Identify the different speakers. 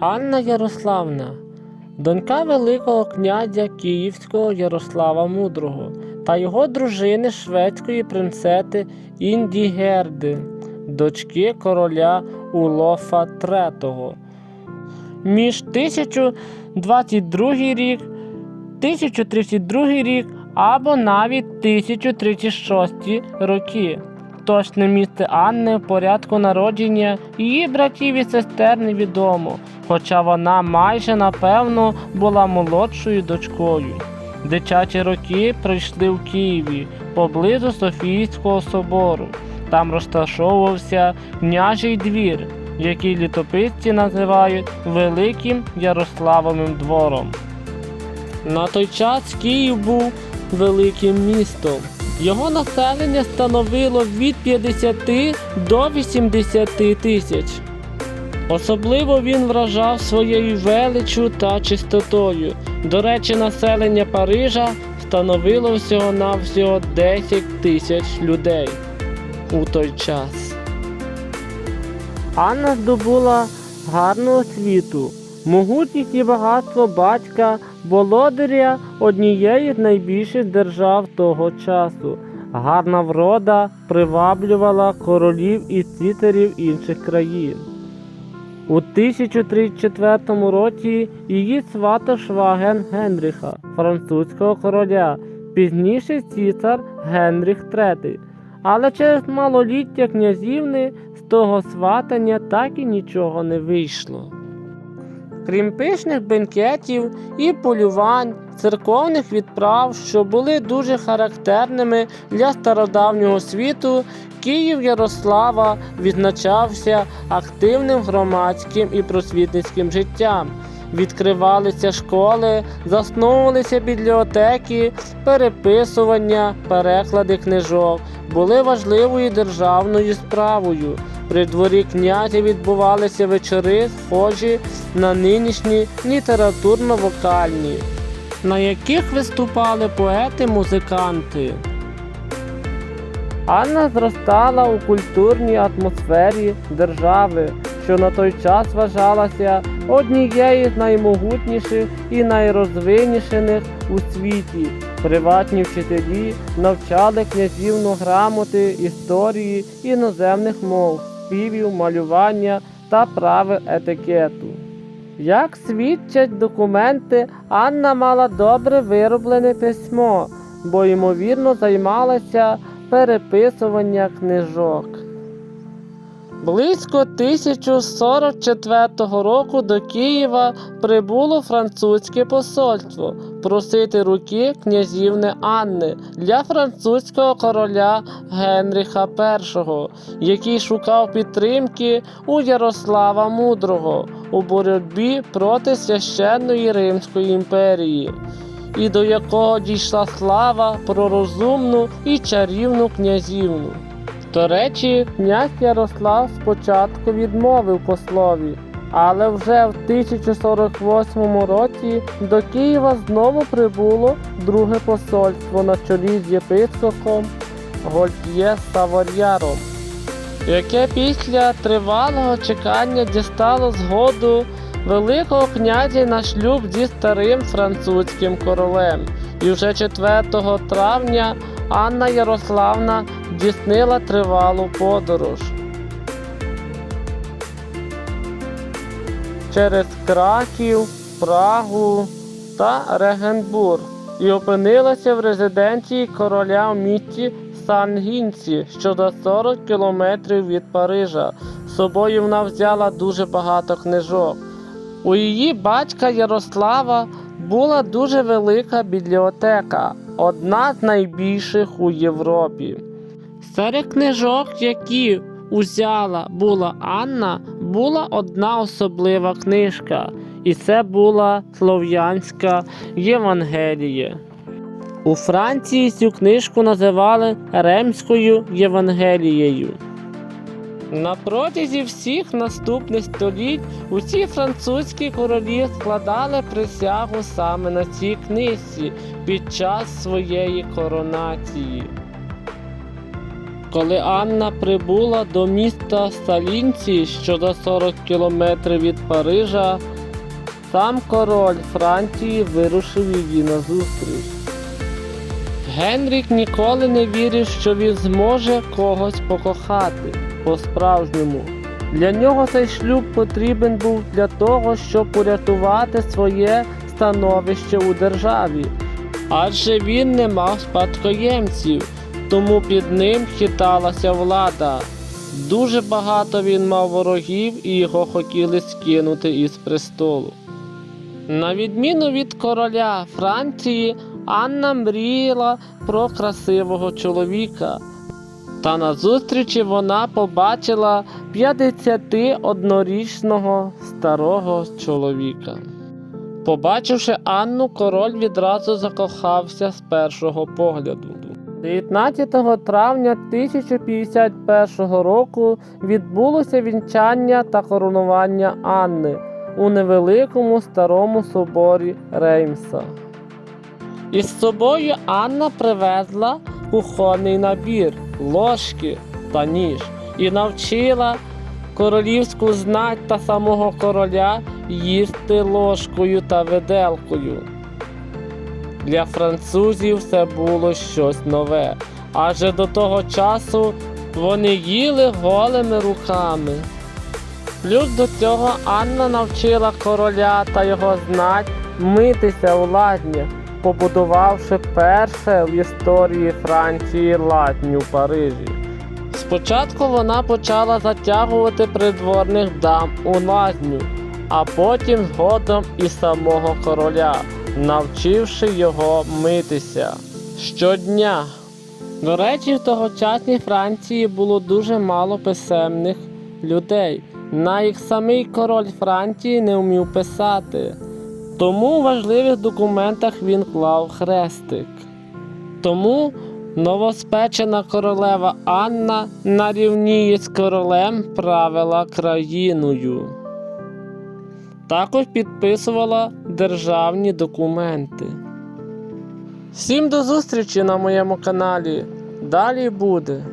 Speaker 1: Анна Ярославна, донька Великого князя Київського Ярослава Мудрого та його дружини шведської принцети Індігерди, дочки короля Улофа III. Між 1022 рік, 1032 рік або навіть 1036 роки. Точне місце Анни в порядку народження її братів і сестер невідомо, хоча вона майже напевно була молодшою дочкою. Дитячі роки пройшли в Києві поблизу Софійського собору. Там розташовувався княжий двір, який літописці називають Великим Ярославовим двором. На той час Київ був великим містом. Його населення становило від 50 до 80 тисяч. Особливо він вражав своєю величчю та чистотою. До речі, населення Парижа становило всього навсього 10 тисяч людей у той час. Анна здобула гарну освіту, могутність і багатство батька, володаря однієї з найбільших держав того часу. Гарна врода приваблювала королів і цітарів інших країн. У 1034 році її сватав шваген Генріха, французького короля, пізніше цісар Генріх III. Але через малоліття князівни з того сватання так і нічого не вийшло. Крім пишних бенкетів і полювань, церковних відправ, що були дуже характерними для стародавнього світу, Київ Ярослава відзначався активним громадським і просвітницьким життям. Відкривалися школи, засновувалися бібліотеки, переписування, переклади книжок були важливою державною справою. При дворі князя відбувалися вечори, схожі на нинішні літературно-вокальні, на яких виступали поети-музиканти. Анна зростала у культурній атмосфері держави, що на той час вважалася однією з наймогутніших і найрозвинішених у світі. Приватні вчителі навчали князівну грамоти, історії, іноземних мов, співів, малювання та правил етикету. Як свідчать документи, Анна мала добре вироблене письмо, бо ймовірно займалася переписування книжок. Близько 1044 року до Києва прибуло французьке посольство просити руки князівни Анни для французького короля Генріха І, який шукав підтримки у Ярослава Мудрого у боротьбі проти священної Римської імперії і до якого дійшла слава про розумну і чарівну князівну. До речі, князь Ярослав спочатку відмовив послові, але вже в 1048 році до Києва знову прибуло друге посольство на чолі з єпископом Гольт'є Савор'яром, яке після тривалого чекання дістало згоду Великого князя на шлюб зі старим французьким королем. І вже 4 травня Анна Ярославна здійснила тривалу подорож. Через Краків, Прагу та Регенбург і опинилася в резиденції короля в місті Сангінці, що за 40 кілометрів від Парижа. З собою вона взяла дуже багато книжок. У її батька Ярослава була дуже велика бібліотека, одна з найбільших у Європі. Серед книжок, які узяла була Анна, була одна особлива книжка, і це була Слов'янська Євангеліє. У Франції цю книжку називали Ремською Євангелією. На протязі всіх наступних століть усі французькі королі складали присягу саме на цій книжці під час своєї коронації. Коли Анна прибула до міста Салінці, що за 40 кілометрів від Парижа, сам король Франції вирушив її назустріч. Генрік ніколи не вірив, що він зможе когось покохати по-справжньому. Для нього цей шлюб потрібен був для того, щоб урятувати своє становище у державі. Адже він не мав спадкоємців, тому під ним хиталася влада. Дуже багато він мав ворогів і його хотіли скинути із престолу. На відміну від короля Франції, Анна мріяла про красивого чоловіка. Та на зустрічі вона побачила 51-річного старого чоловіка. Побачивши Анну, король відразу закохався з першого погляду. 19 травня 1051 року відбулося вінчання та коронування Анни у невеликому старому соборі Реймса. Із собою Анна привезла кухонний набір, ложки та ніж і навчила королівську знать та самого короля їсти ложкою та виделкою. Для французів це було щось нове, адже до того часу вони їли голими руками. Плюс до цього Анна навчила короля та його знать митися у латнях, побудувавши перше в історії Франції латню в Парижі. Спочатку вона почала затягувати придворних дам у лазню, а потім згодом і самого короля, навчивши його митися щодня. До речі, в тогочасній Франції було дуже мало писемних людей. Навіть самий король Франції не вмів писати. Тому у важливих документах він клав хрестик. Тому новоспечена королева Анна на рівні із королем правила країною. Також підписувала державні документи. Всім до зустрічі на моєму каналі. Далі буде.